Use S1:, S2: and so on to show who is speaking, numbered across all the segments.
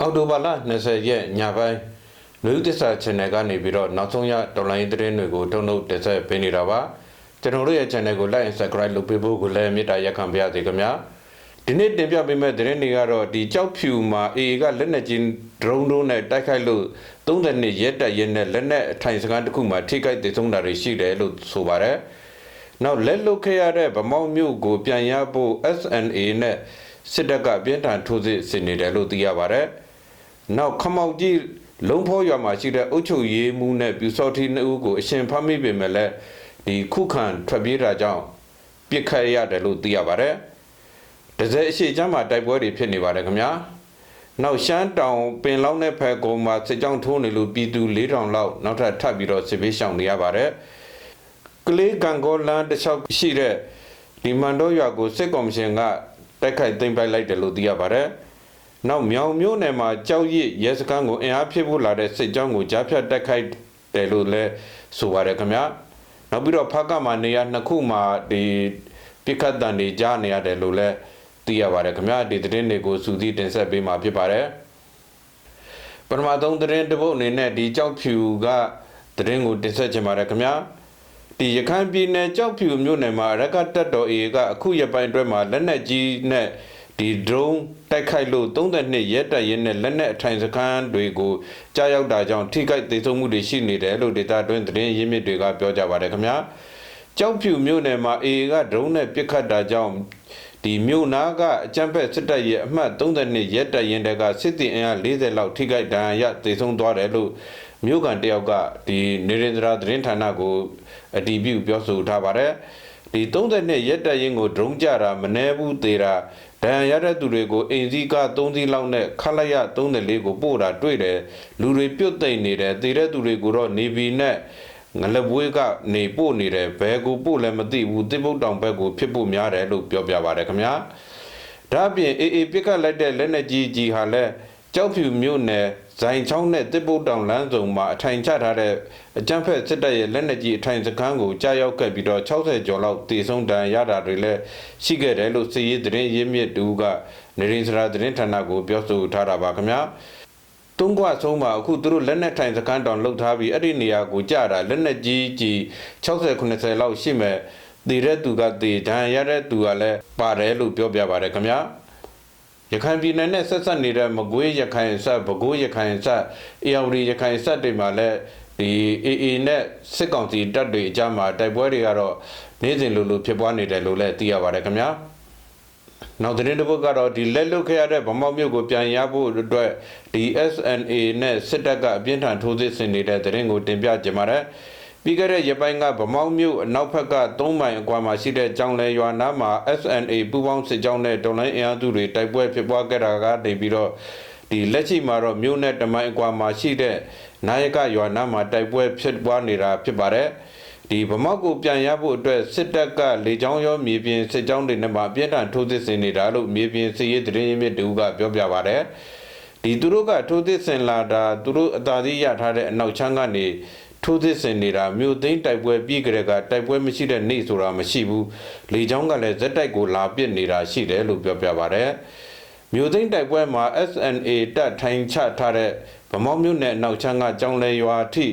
S1: အော်တိုဘာလ20ရက်ညပိုင်းလူသစ္စာ channel ကနေပြီးတော့နောက်ဆုံးရဒေါ်လာရင်းသတင်းတွေကိုတုံ့နှုတ်တင်ဆက်ပေးနေတာပါကျွန်တော်တို့ရဲ့ channel ကို like and subscribe လုပ်ပေးဖို့ကိုလည်းမေတ္တာရက်ခံပါရစေခင်ဗျာဒီနေ့တင်ပြပေးမယ့်သတင်းတွေကတော့ဒီကြောက်ဖြူမှာ AA ကလက်နက်ကြီး drone တို့နဲ့တိုက်ခိုက်လို့30နှစ်ရက်တက်ရက်နဲ့လက်နက်အထိုင်စခန်းတစ်ခုမှာထိခိုက်ဒေဆုံးတာတွေရှိတယ်လို့ဆိုပါတယ်နောက်လက်လွတ်ခဲ့ရတဲ့ဗမောက်မြို့ကိုပြန်ရဖို့ SNA နဲ့စစ်တပ်ကအပြင်းထန်ထိုးစစ်ဆင်နေတယ်လို့သိရပါတယ်။ နောက်ခမောက်ကြီးလုံဖောရွာမှာရှိတဲ့အုတ်ချုပ်ရေးမှုနဲ့ပြူစောတိနှစ်ဦးကိုအရှင်ဖမ်းမိပေမဲ့လည်းဒီခုခံထွက်ပြေးတာကြောင့်ပြစ်ခတ်ရတယ်လို့သိရပါတယ်။ဒဇယ်အရှိချမ်းမှာတိုက်ပွဲတွေဖြစ်နေပါတယ်ခင်ဗျာ။နောက်ရှမ်းတောင်ပင်လောင်းတဲ့ဖက်ကုန်းမှာစစ်ကြောင်းထိုးနေလို့ပြည်သူ4000လောက်နောက်ထပ်ထပ်ပြီးတော့စစ်ပေးရှောင်နေရပါတယ်။ကလေးကံကောလန်းတစ်လျှောက်ရှိတဲ့ဒီမန်တော့ရွာကိုစစ်ကော်မရှင်ကတိုက်ခိုက်သိမ်းပိုက်လိုက်တယ်လို့သိရပါတယ်။ နောက်မြောင်မြို့နယ်မှာကြောက်ရစ်ရဲစခန်းကိုအင်အားဖြည့်ဖို့လာတဲ့စစ်ကြောင်းကိုကြားဖြတ်တိုက်ခိုက်တယ်လို့လည်းဆိုပါတယ်ခင်ဗျာ။နောက်ပြီးတော့ဖားကမှာနေရာနှစ်ခုမှာဒီပြစ်ခတ်တန်တွေကြားနေရတယ်လို့လည်းသိရပါတယ်ခင်ဗျာ။ဒီသတင်းတွေကိုစူးစီးတင်ဆက်ပေးမှာဖြစ်ပါတယ်။ပထမဆုံးသတင်းတစ်ပုဒ်အနေနဲ့ဒီကြောက်ဖြူကသတင်းကိုတင်ဆက်ချင်ပါတယ်ခင်ဗျာ။ဒီရခိုင်ပြည်နယ်ကြောက်ဖြူမြို့နယ်မှာရက်ကတက်တော် AA ကအခုရပိုင်းအတွင်းမှာလက်နက်ကြီးနဲ့ ဒီ drone တိုက်ခိုက်လို့32ရက်တက်ရင်နဲ့လက်နက်အထိုင်စခန်းတွေကိုကြားရောက်တာကြောင့်ထိခိုက်ဒေဆုံးမှုတွေရှိနေတယ်လို့ဒေတာတွင်းသတင်းရင်းမြစ်တွေကပြောကြပါတယ်ခင်ဗျာကြောက်ဖြူမြို့နယ်မှာ AA က drone နဲ့ပစ်ခတ်တာကြောင့်ဒီမြို့နာကအကြမ်းဖက်စစ်တပ်ရဲ့အမှတ်32ရက်တက်ရင်တကစစ်တီအင်အား40လောက်ထိခိုက်ဒဏ်ရာရဒေဆုံးသွားတယ်လို့မြို့ကန်တယောက်ကဒီနေရင်ဒရာသတင်းဌာနကိုအတည်ပြုပြောဆိုထားပါတယ်ဒီ32ရက်တက်ရင်ကို drone ကြတာမနှဲဘူးသေးတာ ဒဏ်ရာရတဲ့သူတွေကိုအင်စည်းက3စီးလောက်နဲ့ခလိုက်ရ34ကိုပို့တာတွေ့တယ်လူတွေပြုတ်သိမ့်နေတယ်တည်တဲ့သူတွေကိုတော့နေပြည်နဲ့ငလပွေးကနေပို့နေတယ်ဘယ်ကိုပို့လည်းမသိဘူးတိပုတ်တောင်ဘက်ကိုဖြစ်ဖို့များတယ်လို့ပြောပြပါတယ်ခင်ဗျာဒါ့အပြင်အေးအေးပြစ်ခတ်လိုက်တဲ့လက်နက်ကြီးကြီးဟာလည်းကြောက်ဖြူမြို့နယ် ဇိုင်ချောင်းနဲ့တစ်ပုတ်တောင်လမ်းစုံမှာအထိုင်ချထားတဲ့အကြမ်းဖက်စစ်တပ်ရဲ့လက်နက်ကြီးအထိုင်စခန်းကိုကြားရောက်ခဲ့ပြီးတော့60ကျော်လောက်တေဆုံးတန်ရတာတွေလည်းရှိခဲ့တယ်လို့စီရေးသတင်းရင်းမြစ်တူကနေရင်စရာသတင်းဌာနကိုပြောဆိုထားတာပါခင်ဗျာတုံးကွဆုံးမှာအခုသူတို့လက်နက်ထိုင်စခန်းတောင်လှုပ်ထားပြီးအဲ့ဒီနေရာကိုကြတာလက်နက်ကြီးကြီး60 90လောက်ရှိမဲ့တည်တဲ့သူကတည်ဒဏ်ရတဲ့သူကလည်းပါတယ်လို့ပြောပြပါတယ်ခင်ဗျာ ရခိုင်ပြည်နယ်နဲ့ဆက်ဆက်နေတဲ့မကွေးရခိုင်ဆက်ပဲခူးရခိုင်ဆက်အေရဝတီရခိုင်ဆက်တွေမှာလည်းဒီအေအေနဲ့စစ်ကောင်စီတပ်တွေအကြမ်းမှာတိုက်ပွဲတွေကတော့နေ့စဉ်လိုလိုဖြစ်ပွားနေတယ်လို့လည်းသိရပါတယ်ခင်ဗျာနောက်သတင်းတစ်ပုဒ်ကတော့ဒီလက်လွတ်ခဲ့ရတဲ့ဗမောက်မြို့ကိုပြန်ရဖို့အတွက်ဒီ SNA နဲ့စစ်တပ်ကအပြင်းထန်ထိုးစစ်ဆင်နေတဲ့သတင်းကိုတင်ပြကြပါမယ် ပြီးခဲ့တဲ့ရပိုင်းကဗမောက်မြို့အနောက်ဘက်က3မိုင်အကွာမှာရှိတဲ့ကြောင်လဲရွာနားမှာ SNA ပူးပေါင်းစစ်ကြောင်းနဲ့ဒေါ်လိုင်းအင်အားစုတွေတိုက်ပွဲဖြစ်ပွားခဲ့တာကနေပြီးတော့ဒီလက်ရှိမှာတော့မြို့နဲ့တမိုင်အကွာမှာရှိတဲ့နာယကရွာနားမှာတိုက်ပွဲဖြစ်ပွားနေတာဖြစ်ပါတယ်ဒီဗမောက်ကိုပြန်ရဖို့အတွက်စစ်တပ်ကလေကြောင်းရောမြေပြင်စစ်ကြောင်းတွေနဲ့မှပြင်းထန်ထိုးစစ်ဆင်နေတာလို့မြေပြင်စစ်ရေးသတင်းရင်းမြစ်တူကပြောပြပါတယ်ဒီသူတို့ကထိုးစစ်ဆင်လာတာသူတို့အသာစီးရထားတဲ့အနောက်ချမ်းကနေ ထိုးသစ်စင်နေတာမြို့သိမ်းတိုက်ပွဲပြီးကြတဲ့ကတိုက်ပွဲမရှိတဲ့နေ့ဆိုတာမရှိဘူးလေချောင်းကလည်းဇက်တိုက်ကိုလာပစ်နေတာရှိတယ်လို့ပြောပြပါဗျ။မြို့သိမ်းတိုက်ပွဲမှာ SNA တပ်ထိုင်ချထားတဲ့ဗမောက်မြို့နယ်နောက်ချမ်းကကြောင်လဲရွာထိ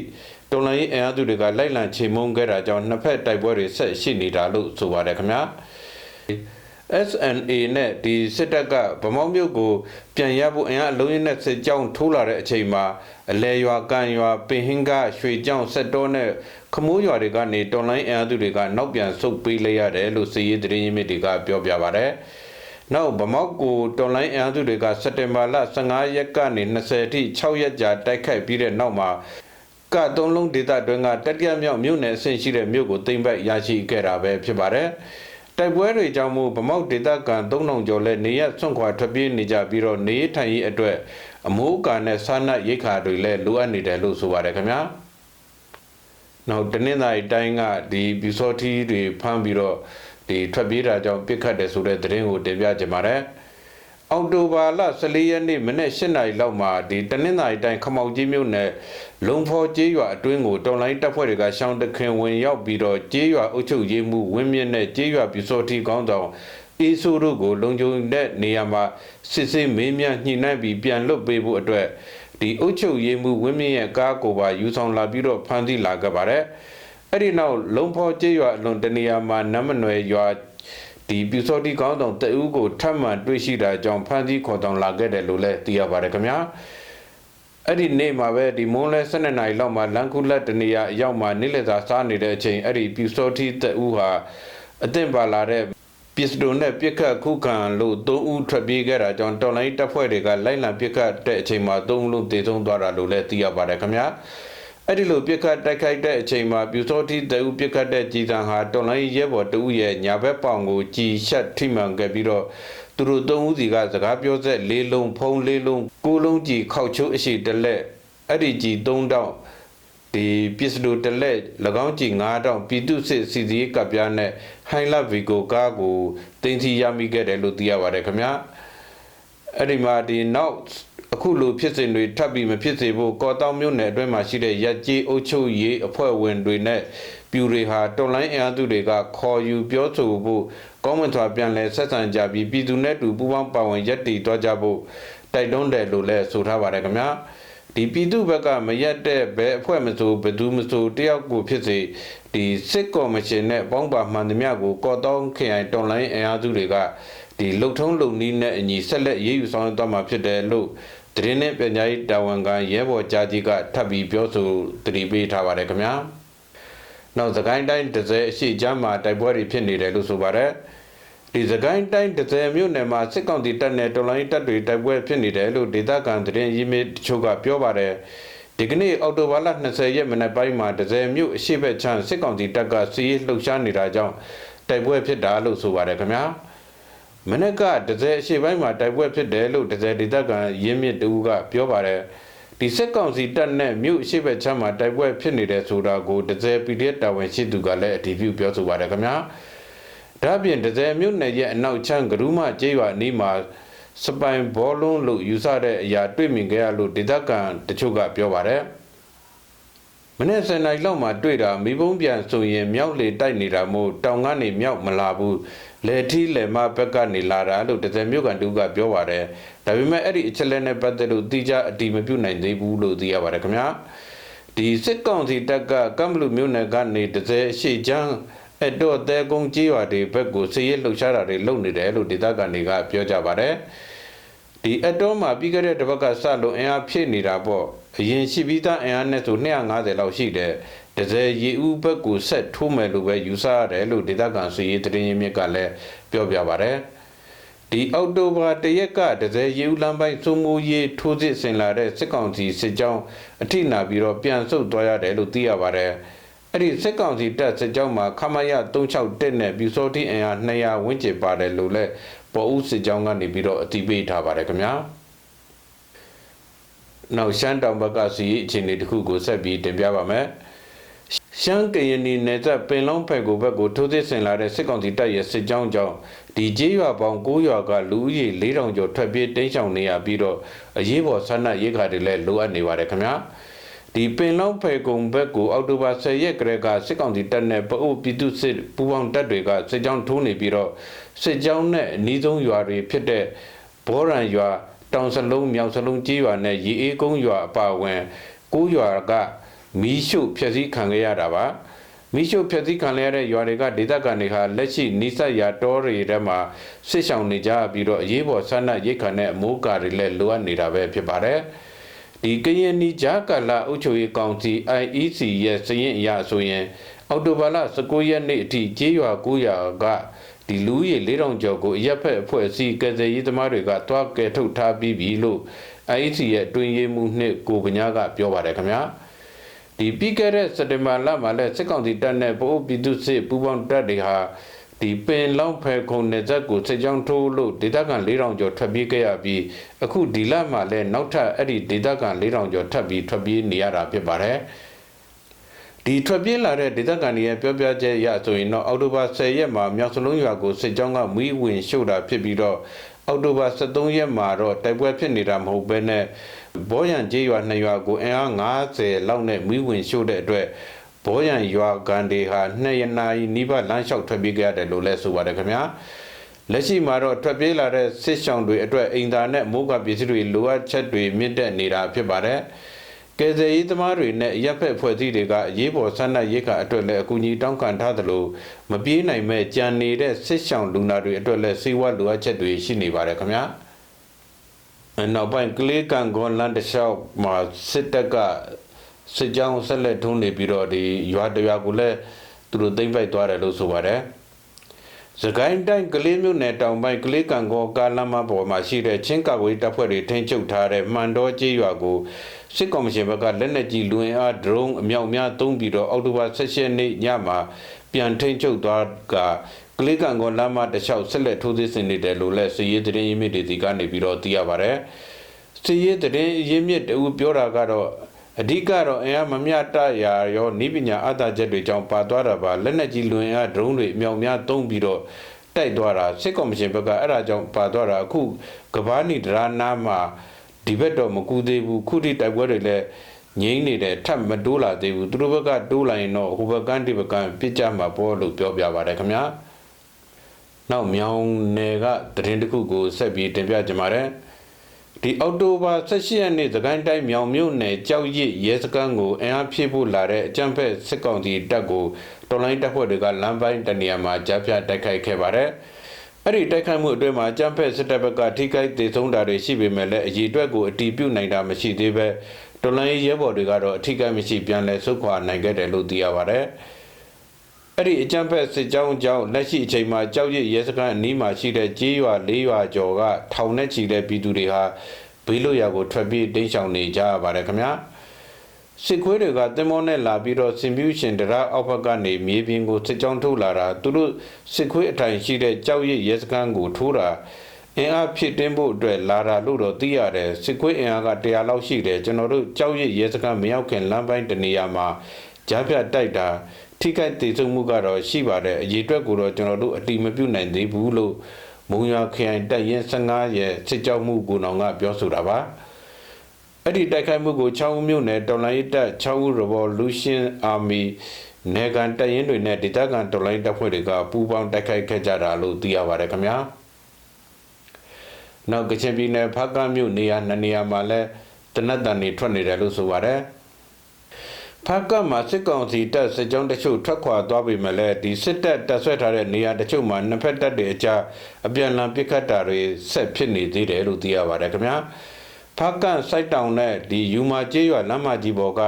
S1: တော်လိုင်းအင်အားစုတွေကလိုက်လံချေမှုန်းခဲ့တာကြောင့်နှစ်ဖက်တိုက်ပွဲတွေဆက်ရှိနေတာလို့ဆိုပါတယ်ခင်ဗျာ။ SNA နဲ့ဒီစစ်တပ်ကဗမောက်မြို့ကိုပြန်ရဖို့အင်အားအလုံးရင်းနဲ့စစ်ကြောင်းထိုးလာတဲ့အချိန်မှာအလဲရွာကန်ရွာပင်ဟင်းကရွှေကြောင်ဆက်တော်နဲ့ခမိုးရွာတွေကနေတော်လိုင်းအင်အားစုတွေကနောက်ပြန်ဆုတ်ပေးလိုက်ရတယ်လို့စီရေးသတင်းရင်းမြစ်တွေကပြောပြပါဗျ။နောက်ဗမောက်ကိုတော်လိုင်းအင်အားစုတွေကစက်တင်ဘာလ15ရက်ကနေ20အထိ6ရက်ကြာတိုက်ခိုက်ပြီးတဲ့နောက်မှာကသုံးလုံးဒေသတွင်းကတတိယမြောက်မြို့နယ်အဆင့်ရှိတဲ့မြို့ကိုသိမ်းပိုက်ရရှိခဲ့တာပဲဖြစ်ပါတယ်။ တိုက်ပွဲတွေကြောင့်မို့ဗမောက်ဒေသခံ3000ကျော်လဲနေရဆွန့်ခွာထွက်ပြေးနေကြပြီးတော့နေထိုင်ရေးအတွက်အမိုးအကာနဲ့စားနပ်ရိက္ခာတွေလည်းလိုအပ်နေတယ်လို့ဆိုပါတယ်ခင်ဗျာနောက်တနင်္သာရီတိုင်းကဒီပြူစောထီးတွေဖမ်းပြီးတော့ဒီထွက်ပြေးတာကြောင့်ပြစ်ခတ်တယ်ဆိုတဲ့သတင်းကိုတင်ပြကြပါမယ် အောက်တိုဘာလ14ရက်နေ့မနေ့8နာရီလောက်မှာဒီတနင်္သာရီတိုင်းခမောက်ကြီးမြို့နယ်လုံဖော်ကျေးရွာအတွင်းကိုတော်လိုင်းတပ်ဖွဲ့တွေကရှောင်းတခင်ဝင်ရောက်ပြီးတော့ကျေးရွာအုပ်ချုပ်ရေးမှုဝင်းမြင့်နဲ့ကျေးရွာပြူစောတိကောင်းဆောင်အေးဆိုးတို့ကိုလုံခြုံတဲ့နေရာမှာစစ်ဆေးမင်းများညှိနှိုင်းပြီးပြန်လွတ်ပေးဖို့အတွက်ဒီအုတ်ချုပ်ရေးမှုဝင်းမြင့်ရဲ့ကားကိုပါယူဆောင်လာပြီးတော့ဖမ်းဆီးလာခဲ့ပါတယ်အဲ့ဒီနောက်လုံဖော်ကျေးရွာအလွန်တနေရာမှာနမ်းမနွယ်ရွာ ဒီပြူစောတိကောင်းဆောင်တအူးကိုထပ်မံတွေ့ရှိတာကြောင့်ဖမ်းဆီးခေါ်ဆောင်လာခဲ့တယ်လို့လည်းသိရပါတယ်ခင်ဗျာအဲ့ဒီနေ့မှာပဲဒီမွန်းလဲ12နာရီလောက်မှာလန်ကူလက်တနေရာအရောက်မှာနေ့လည်စာစားနေတဲ့အချိန်အဲ့ဒီပြူစောတိတအူးဟာအသင့်ပါလာတဲ့ပစ္စတိုနဲ့ပြစ်ခတ်ခုခံလို့သုံးဦးထွက်ပြေးခဲ့တာကြောင့်တော်လိုင်းတပ်ဖွဲ့တွေကလိုက်လံပြစ်ခတ်တဲ့အချိန်မှာသုံးဦးလုံးတေဆုံးသွားတာလို့လည်းသိရပါတယ်ခင်ဗျာ အဲ့ဒီလိုပြစ်ခတ်တိုက်ခိုက်တဲ့အချိန်မှာပြူစောတိတအူးပြစ်ခတ်တဲ့ကြည်စံဟာတော်လိုင်းရဲဘော်တအူးရဲ့ညာဘက်ပေါင်ကိုကြည်ရှက်ထိမှန်ခဲ့ပြီးတော့သူတို့သုံးဦးစီကစကားပြောဆက်လေးလုံးဖုံးလေးလုံးကိုလုံးကြည်ခောက်ချိုးအရှိတလက်အဲ့ဒီကြည်၃တောင်းဒီပစ္စတိုတလက်၎င်းကြည်9တောင်းပြည်သူစစ်စီစီကပ်ပြားနဲ့ဟိုင်းလာဗီကိုကားကိုတင်စီရမိခဲ့တယ်လို့သိရပါတယ်ခင်ဗျာအဲ့ဒီမှာဒီနောက် အခုလိုဖြစ်စဉ်တွေထပ်ပြီးမဖြစ်စေဖို့ကော်တောင်မြို့နယ်အတွင်းမှာရှိတဲ့ရက်ကြီးအုပ်ချုပ်ရေးအဖွဲ့ဝင်တွေနဲ့ပြူတွေဟာတော်လိုင်းအင်အားစုတွေကခေါ်ယူပြောဆိုဖို့ကောင်းမွန်စွာပြန်လည်ဆက်ဆံကြပြီးပြည်သူနဲ့တူပူးပေါင်းပါဝင်ရက်တည်သွားကြဖို့တိုက်တွန်းတယ်လို့လည်းဆိုထားပါတယ်ခင်ဗျာဒီပြည်သူဘက်ကမရက်တဲ့ဘယ်အဖွဲ့မဆိုဘယ်သူမဆိုတယောက်ကိုဖြစ်စေဒီစစ်ကော်မရှင်နဲ့ပေါင်းပါမှန်သမျှကိုကော်တောင်းခရိုင်တော်လိုင်းအင်အားစုတွေကဒီလှုပ်ထုံးလုံနည်းနဲ့အညီဆက်လက်ရေးယူဆောင်ရွက်သွားမှာဖြစ်တယ်လို့ တရင်နဲ့ပြန်ကြားရေးတာဝန်ခံရဲဘော်ကြားကြီးကထပ်ပြီးပြောဆိုတတိပေးထားပါတယ်ခင်ဗျာနောက်သခိုင်းတိုင်းဒဇယ်အရှိချမ်းမှာတိုက်ပွဲတွေဖြစ်နေတယ်လို့ဆိုပါတယ်ဒီသခိုင်းတိုင်းဒဇယ်မြို့နယ်မှာစစ်ကောင်စီတပ်နဲ့တော်လိုင်းတပ်တွေတိုက်ပွဲဖြစ်နေတယ်လို့ဒေသခံသတင်းရင်းမြစ်တချို့ကပြောပါတယ်ဒီကနေ့အောက်တိုဘာလ20ရက်မနက်ပိုင်းမှာဒဇယ်မြို့အရှိဘက်ချမ်းစစ်ကောင်စီတပ်ကစီးရေးလှုပ်ရှားနေတာကြောင့်တိုက်ပွဲဖြစ်တာလို့ဆိုပါတယ်ခင်ဗျာ မနေ့ကဒဇယ်အရှိပိုင်းမှာတိုက်ပွဲဖြစ်တယ်လို့ဒဇယ်ဒေသခံရင်းမြစ်တူကပြောပါတယ်ဒီစစ်ကောင်စီတပ်နဲ့မြို့အရှိဘက်ချမ်းမှာတိုက်ပွဲဖြစ်နေတယ်ဆိုတာကိုဒဇယ် PDF တာဝန်ရှိသူကလည်းအတည်ပြုပြောဆိုပါတယ်ခင်ဗျာဒါ့အပြင်ဒဇယ်မြို့နယ်ရဲ့အနောက်ချမ်းဂရုမကျေးရွာအနီးမှာစပိုင်ဘောလုံးလို့ယူဆတဲ့အရာတွေ့မြင်ခဲ့ရလို့ဒေသခံတချို့ကပြောပါတယ် မနေ့စနေလောက်မှာတွေ့တာမိဘုံပြန်ဆိုရင်မြောက်လေတိုက်နေတာမို့တောင်ကနေမြောက်မလာဘူးလေထီးလေမဘက်ကနေလာတာလို့ဒဇယ်မြို့ကန်တူကပြောပါတယ်ဒါပေမဲ့အဲ့ဒီအချက်လက်နဲ့ပတ်သက်လို့တိကျအတိမပြုနိုင်သေးဘူးလို့သိရပါတယ်ခင်ဗျာဒီစစ်ကောင်စီတပ်ကကမ်ဘလူမြို့နယ်ကနေဒဇယ်အရှိချမ်းအဲ့တော့တဲကုန်းကြီးရွာတွေဘက်ကိုစည်ရလှုပ်ရှားတာတွေလုပ်နေတယ်လို့ဒေသခံတွေကပြောကြပါတယ်ဒီအတော်မှာပြီးခဲ့တဲ့တစ်ပတ်ကစလို့အင်အားဖြည့်နေတာပေါ့ အရင်ရှိပြီးသားအင်အားနဲ့ဆို250လောက်ရှိတယ်ဒဇယ်ရီဦးဘက်ကိုဆက်ထိုးမယ်လို့ပဲယူဆရတယ်လို့ဒေသခံစည်ရတရင်မြစ်ကလည်းပြောပြပါတယ်ဒီအောက်တိုဘာတရက်ကဒဇယ်ရီဦးလမ်းပိုင်းစုံမိုးရေးထိုးစစ်ဆင်လာတဲ့စစ်ကောင်စီစစ်ကြောင်းအထိနာပြီးတော့ပြန်ဆုတ်သွားရတယ်လို့သိရပါတယ်အဲ့ဒီစစ်ကောင်စီတပ်စစ်ကြောင်းမှာခမရ36တက်နဲ့ပြူစောတိအင်အား200ဝန်းကျင်ပါတယ်လို့လည်းပေါ်ဦးစစ်ကြောင်းကနေပြီးတော့အတိပေးထားပါတယ်ခင်ဗျာ နောက်ရှမ်းတောင်ဘက်ကစီအခြေအနေတစ်ခုကိုဆက်ပြီးတင်ပြပါမယ်ရှမ်းကရင်နီနယ်သက်ပင်လုံးဖက်ကိုဘက်ကိုထိုးစစ်ဆင်လာတဲ့စစ်ကောင်စီတပ်ရဲ့စစ်ကြောင်းကြောင့်ဒီကျေးရွာပေါင်း9ရွာကလူဦးရေ4000ကျော်ထွက်ပြေးတိမ်းရှောင်နေရပြီးတော့အရေးပေါ်ဆန္ဒရိတ်ခါတွေလည်းလိုအပ်နေပါတယ်ခင်ဗျာဒီပင်လောက်ဖယ်ကုံဘက်ကိုအောက်တိုဘာ10ရက်ကလေးကစစ်ကောင်စီတပ်နဲ့ပအိုပြည်သူစစ်ပူးပေါင်းတပ်တွေကစစ်ကြောင်းထိုးနေပြီးတော့စစ်ကြောင်းနဲ့အနီးဆုံးရွာတွေဖြစ်တဲ့ဘောရန်ရွာ တောင်စလုံးမြောက်စလုံးကြီးရွာနဲ့ရီအေးကုန်းရွာအပါအဝင်ကိုးရွာကမီးရှို့ဖျက်ဆီးခံခဲ့ရတာပါမီးရှို့ဖျက်ဆီးခံရတဲ့ရွာတွေကဒေသခံတွေဟာလက်ရှိနိစက်ရာတောတွေထဲမှာစစ်ဆောင်နေကြပြီးတော့အရေးပေါ်ဆန္ဒရိတ်ခါနဲ့အမိုးကာတွေလည်းလိုအပ်နေတာပဲဖြစ်ပါတယ်ဒီကရင်နီဂျာကာလာအုပ်ချုပ်ရေးကောင်စီ IEC ရဲ့စရင်အရဆိုရင်အောက်တိုဘာလ19ရက်နေ့အထိကျေးရွာ900က ဒီလူကြီး4000ကျော်ကိုအရက်ဖက်အဖွဲ့အစည်းကယ်ဆယ်ရေးသမားတွေကတွားကယ်ထုတ်ထားပြီးပြီလို့ IEC ရဲ့တွင်ရေးမှုနှစ်ကိုကညာကပြောပါတယ်ခင်ဗျာဒီပြီးခဲ့တဲ့စက်တင်ဘာလမှာလည်းစစ်ကောင်စီတပ်နဲ့ဗိုလ်ပြည်သူစစ်ပူးပေါင်းတပ်တွေဟာဒီပင်လောင်းဖဲခုံနယ်ဇက်ကိုစစ်ကြောင်းထိုးလို့ဒေသခံ4000ကျော်ထွက်ပြေးခဲ့ရပြီးအခုဒီလမှာလည်းနောက်ထပ်အဲ့ဒီဒေသခံ4000ကျော်ထပ်ပြီးထွက်ပြေးနေရတာဖြစ်ပါတယ် ဒီထွက်ပြေးလာတဲ့ဒေသခံတွေရဲ့ပြောပြချက်အရဆိုရင်တော့အောက်တိုဘာ10ရက်မှာမြောက်စလုံးရွာကိုစစ်ကြောင်းကမီးဝင်ရှို့တာဖြစ်ပြီးတော့အောက်တိုဘာ23ရက်မှာတော့တိုက်ပွဲဖြစ်နေတာမဟုတ်ဘဲနဲ့ဘောရန်ကျေးရွာနှစ်ရွာကိုအင်အား90လောက်နဲ့မီးဝင်ရှို့တဲ့အတွက်ဘောရန်ရွာကန်တွေဟာနှစ်ရနာရီနိဗ္ဗာန်လမ်းလျှောက်ထွက်ပြေးကြရတယ်လို့လည်းဆိုပါတယ်ခင်ဗျာလက်ရှိမှာတော့ထွက်ပြေးလာတဲ့စစ်ဆောင်တွေအတွက်အိမ်သာနဲ့မိုးကပစ္စည်းတွေလိုအပ်ချက်တွေမြင့်တက်နေတာဖြစ်ပါတယ် ကယ်ဆယ်ရေးသမားတွေနဲ့ရပ်ဖက်ဖွဲ့စည်းတွေကအရေးပေါ်ဆန္ဒရိတ်ခအတွက်လည်းအကူအညီတောင်းခံထားသလိုမပြေးနိုင်မဲ့ကြံနေတဲ့စစ်ဆောင်လူနာတွေအတွက်လည်းစေဝါလိုအပ်ချက်တွေရှိနေပါတယ်ခင်ဗျာအနောက်ပိုင်းကလေးကန်ကွန်လန်တလျှောက်မှာစစ်တပ်ကစစ်ကြောင်းဆက်လက်ထုံးနေပြီးတော့ဒီရွာတရွာကိုလည်းသူတို့သိမ့်ပိုက်သွားတယ်လို့ဆိုပါတယ် စကိုင်းတိုင်းကလေးမြို့နယ်တောင်ပိုင်းကလေးကန်ကောကားလမ်းမပေါ်မှာရှိတဲ့ချင်းကာကွယ်တပ်ဖွဲ့တွေထိန်းချုပ်ထားတဲ့မှန်တော်ကျေးရွာကိုစစ်ကောင်စီဘက်ကလက်နက်ကြီးလူဝင်အားဒရုန်းအမြောက်များသုံးပြီးတော့အောက်တိုဘာ16ရက်နေ့ညမှာပြန်ထိန်းချုပ်သွားကကလေးကန်ကောလမ်းမတစ်လျှောက်ဆက်လက်ထိုးစစ်ဆင်နေတယ်လို့လည်းစီရေးသတင်းရင်းမြစ်တွေဒီကနေပြီးတော့သိရပါတယ်စီရေးသတင်းရင်းမြစ်တူပြောတာကတော့ အဓိကတော့အင်အားမမျှတရာရောနိပညာအတာချက်တွေကြောင့်ပါသွားတာပါလက်နက်ကြီးလွင်အားဒရုန်းတွေအမြောက်များသုံးပြီးတော့တိုက်သွားတာစစ်ကော်မရှင်ဘက်ကအဲ့ဒါကြောင့်ပါသွားတာအခုကဘာနီဒရာနာမှာဒီဘက်တော့မကူသေးဘူးခုထိတိုက်ပွဲတွေလည်းငိမ့်နေတယ်ထပ်မတိုးလာသေးဘူးသူတို့ဘက်ကတိုးလာရင်တော့ဟိုဘက်ကန်းဒီဘက်ကန်းပြစ်ကြမှာပေါ့လို့ပြောပြပါတယ်ခင်ဗျာနောက်မြောင်နယ်ကသတင်းတစ်ခုကိုဆက်ပြီးတင်ပြကြပါမယ် ဒီအောက်တိုဘာ16ရက်နေ့သခိုင်းတိုင်းမြောင်မြို့နယ်ကြောက်ရစ်ရဲစခန်းကိုအင်အားဖြည့်ဖို့လာတဲ့အကြမ်းဖက်စစ်ကောင်စီတပ်ကိုတော်လိုင်းတပ်ဖွဲ့တွေကလမ်းပိုင်းတနေရာမှာကြားဖြတ်တိုက်ခိုက်ခဲ့ပါတယ်။အဲ့ဒီတိုက်ခိုက်မှုအတွင်းမှာအကြမ်းဖက်စစ်တပ်ဘက်ကထိခိုက်ဒေဆုံးတာတွေရှိပေမဲ့လည်းအရေးအတွက်ကိုအတီးပြုတ်နိုင်တာမရှိသေးပဲတော်လိုင်းရဲဘော်တွေကတော့အထိခိုက်မရှိပြန်လည်ဆုတ်ခွာနိုင်ခဲ့တယ်လို့သိရပါတယ်။ အဲ့ဒီအကြံဖက်စစ်ကြောင်းကြောင့်လက်ရှိအချိန်မှာကြောက်ရည်ရဲစခန်းအနီးမှာရှိတဲ့ကြေးရွာ၄ရွာကျော်ကထောင်နဲ့ချီတဲ့ပြည်သူတွေဟာဘေးလွတ်ရာကိုထွက်ပြေးတိမ်းရှောင်နေကြရပါတယ်ခင်ဗျာစစ်ခွေးတွေကတင်မောနဲ့လာပြီးတော့စင်ပြူရှင်တရအောက်ဘက်ကနေမြေပြင်ကိုစစ်ကြောင်းထုတ်လာတာသူတို့စစ်ခွေးအထိုင်ရှိတဲ့ကြောက်ရည်ရဲစခန်းကိုထိုးတာအင်အားဖြစ်တင်းဖို့အတွက်လာတာလို့တော့သိရတယ်စစ်ခွေးအင်အားက100လောက်ရှိတယ်ကျွန်တော်တို့ကြောက်ရည်ရဲစခန်းမရောက်ခင်လမ်းပိုင်းတနေရာမှာကြားဖြတ်တိုက်တာ ထိခိုက်သေးဆုံးမှုကတော့ရှိပါတယ်အရေးအတွက်ကိုတော့ကျွန်တော်တို့အတိမပြုတ်နိုင်သေးဘူးလို့မုံရွာခရိုင်တပ်ရင်း15ရဲ့စစ်ကြောမှုကိုနောင်ကပြောဆိုတာပါအဲ့ဒီတိုက်ခိုက်မှုကို6ဦးမြို့နယ်တော်လိုင်းတပ်6ဦး Revolution Army နေကန်တပ်ရင်းတွေနဲ့ဒေသခံတော်လိုင်းတပ်ဖွဲ့တွေကပူးပေါင်းတိုက်ခိုက်ခဲ့ကြတာလို့သိရပါတယ်ခင်ဗျာနောက်ကချင်ပြည်နယ်ဖားကမြို့နေရာနှစ်နေရာမှာလဲတနတ်တန်တွေထွက်နေတယ်လို့ဆိုပါတယ် ဖားကမှာစစ်ကောင်စီတပ်စစ်ကြောင်းတချို့ထွက်ခွာသွားပြီမဲ့လည်းဒီစစ်တပ်တပ်ဆွဲထားတဲ့နေရာတချို့မှာနှစ်ဖက်တပ်တွေအကြားအပြန်အလှန်ပစ်ခတ်တာတွေဆက်ဖြစ်နေသေးတယ်လို့သိရပါတယ်ခင်ဗျာဖားကစိုက်တောင်နဲ့ဒီယူမာကျေးရွာလမ်းမကြီးပေါ်က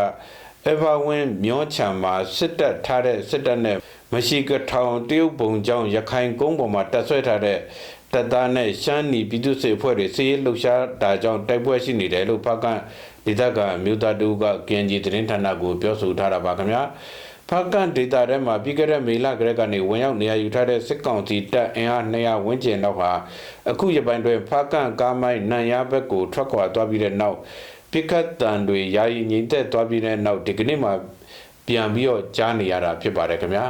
S1: အဗာဝင်းမျောချံမှာစစ်တပ်ထားတဲ့စစ်တပ်နဲ့မရှိကထောင်တရုတ်ပုံကြောင့်ရခိုင်ကုန်းပေါ်မှာတပ်ဆွဲထားတဲ့တပ်သားနဲ့ရှမ်းနီပြည်သူ့စစ်အဖွဲ့တွေစစ်ရေးလှုပ်ရှားတာကြောင့်တိုက်ပွဲရှိနေတယ်လို့ဖားကန် ဒေသကမြို့သားတူကကင်ဂျီသတင်းဌာနကိုပြောဆိုထားတာပါခင်ဗျာဖားကန်ဒေတာထဲမှာပြီးခဲ့တဲ့မေလကလေးကနေဝင်ရောက်နေရာယူထားတဲ့စစ်ကောင်စီတပ်အင်အား200ဝန်းကျင်တော့ဟာအခုရပိုင်းတွင်ဖားကန်ကားမိုင်းနန်ရဘက်ကိုထွက်ခွာသွားပြီးတဲ့နောက်ပြစ်ခတ်တန်တွေယာယီငိမ့်သက်သွားပြီးတဲ့နောက်ဒီကနေ့မှပြန်ပြီးတော့ကြားနေရတာဖြစ်ပါတယ်ခင်ဗျာ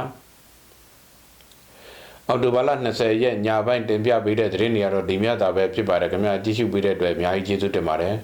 S1: အော်တိုဘာလ20ရက်ညပိုင်းတင်ပြပေးတဲ့သတင်းတွေကတော့ဒီမြတ်တာပဲဖြစ်ပါတယ်ခင်ဗျာကြည့်ရှုပေးတဲ့အတွက်အများကြီးကျေးဇူးတင်ပါတယ်